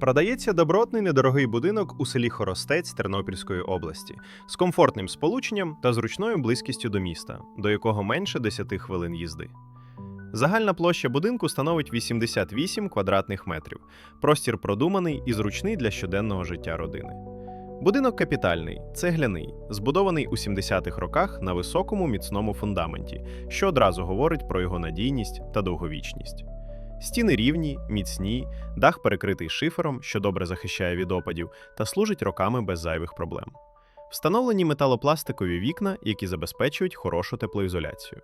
Продається добротний недорогий будинок у селі Хоростець Тернопільської області з комфортним сполученням та зручною близькістю до міста, до якого менше 10 хвилин їзди. Загальна площа будинку становить 88 квадратних метрів. Простір продуманий і зручний для щоденного життя родини. Будинок капітальний, цегляний, збудований у 70-х роках на високому міцному фундаменті, що одразу говорить про його надійність та довговічність. Стіни рівні, міцні, дах перекритий шифером, що добре захищає від опадів, та служить роками без зайвих проблем. Встановлені металопластикові вікна, які забезпечують хорошу теплоізоляцію.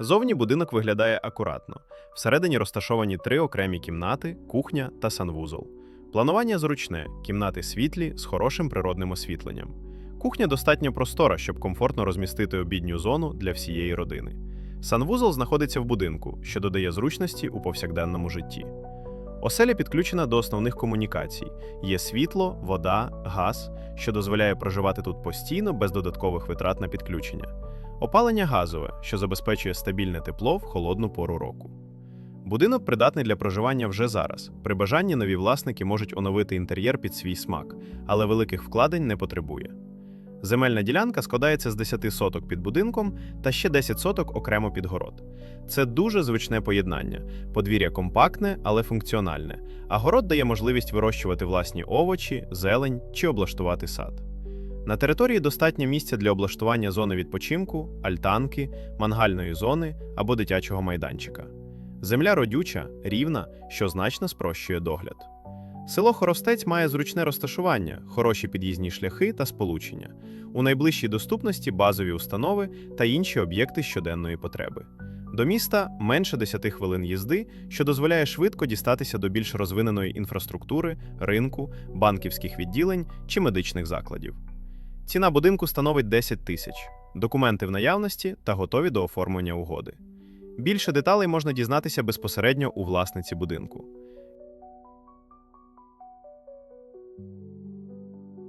Зовні будинок виглядає акуратно. Всередині розташовані три окремі кімнати, кухня та санвузол. Планування зручне, кімнати світлі з хорошим природним освітленням. Кухня достатньо простора, щоб комфортно розмістити обідню зону для всієї родини. Санвузол знаходиться в будинку, що додає зручності у повсякденному житті. Оселя підключена до основних комунікацій: є світло, вода, газ, що дозволяє проживати тут постійно без додаткових витрат на підключення. Опалення газове, що забезпечує стабільне тепло в холодну пору року. Будинок придатний для проживання вже зараз. При бажанні нові власники можуть оновити інтер'єр під свій смак, але великих вкладень не потребує. Земельна ділянка складається з 10 соток під будинком та ще 10 соток окремо під город. Це дуже звичне поєднання. Подвір'я компактне, але функціональне, а город дає можливість вирощувати власні овочі, зелень чи облаштувати сад. На території достатньо місця для облаштування зони відпочинку, альтанки, мангальної зони або дитячого майданчика. Земля родюча, рівна, що значно спрощує догляд. Село Хоростець має зручне розташування, хороші під'їзні шляхи та сполучення. У найближчій доступності базові установи та інші об'єкти щоденної потреби. До міста менше 10 хвилин їзди, що дозволяє швидко дістатися до більш розвиненої інфраструктури, ринку, банківських відділень чи медичних закладів. Ціна будинку становить 10 тисяч, документи в наявності та готові до оформлення угоди. Більше деталей можна дізнатися безпосередньо у власниці будинку.